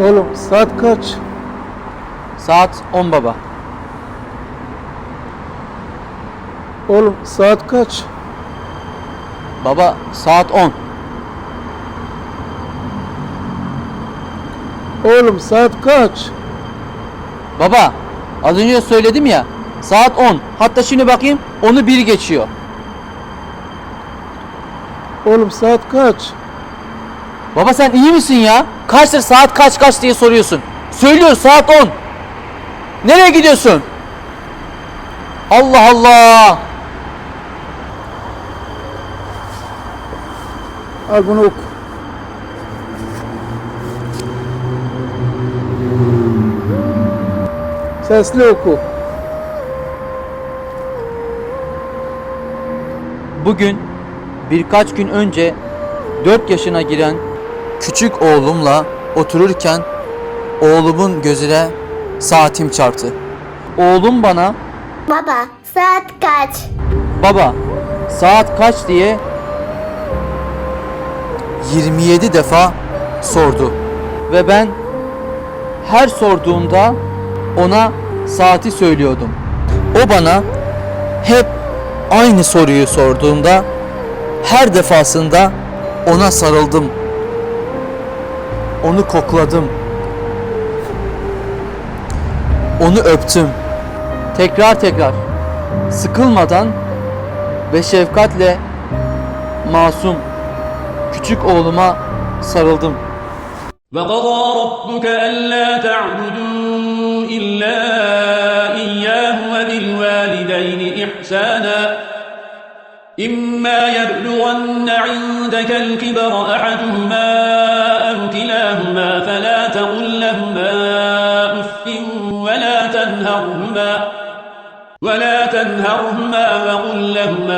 Oğlum saat kaç? Saat 10 baba. Oğlum saat kaç? Baba saat 10. Oğlum saat kaç? Baba az önce söyledim ya saat 10. Hatta şimdi bakayım onu bir geçiyor. Oğlum saat kaç? Baba sen iyi misin ya? Kaçtır saat kaç kaç diye soruyorsun. Söylüyor saat 10. Nereye gidiyorsun? Allah Allah. Al bunu oku. Sesli oku. Bugün birkaç gün önce 4 yaşına giren küçük oğlumla otururken oğlumun gözüne saatim çarptı. Oğlum bana Baba saat kaç? baba saat kaç diye 27 defa sordu. Ve ben her sorduğunda ona saati söylüyordum. O bana hep aynı soruyu sorduğunda her defasında ona sarıldım. Onu kokladım. Onu öptüm. Tekrar tekrar sıkılmadan ve şefkatle masum küçük oğluma sarıldım. وقضى ربك ألا تعبدوا إلا إياه وبالوالدين إحسانا إما يبلغن عندك الكبر أحدهما ولا تنهرهما ولا تنهرهما وقل لهما